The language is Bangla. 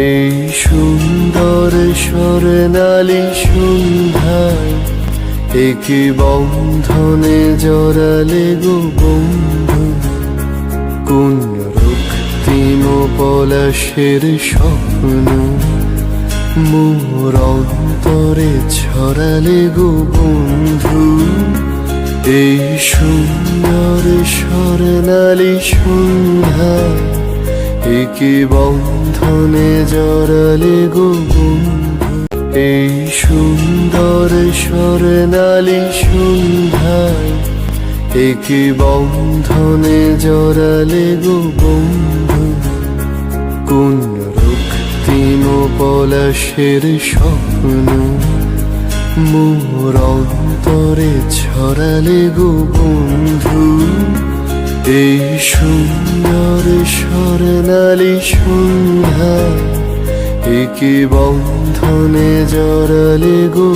এই সুন্দর স্বর্ণালী সন্ধ্যায় একে বন্ধনে জড়ালে গো বন্ধু। কোন রক্তিম পলাশের স্বপ্ন? মোর অন্তরে ছড়ালে গো বন্ধু। এই সুন্দর স্বর্ণালী সন্ধ্যায় একে বন্ধনে জড়ালে গো এই সুন্দর স্বর্ণালী সন্ধ্যায় একে বন্ধনে জড়ালে গো বন্ধু? কোন রক্তিম পলাশের স্বপ্ন মোর অন্তরে ছড়ালে গো বন্ধু? এই সুন্দর স্বর্ণালী সন্ধ্যা একে বন্ধনে জড়ালে গো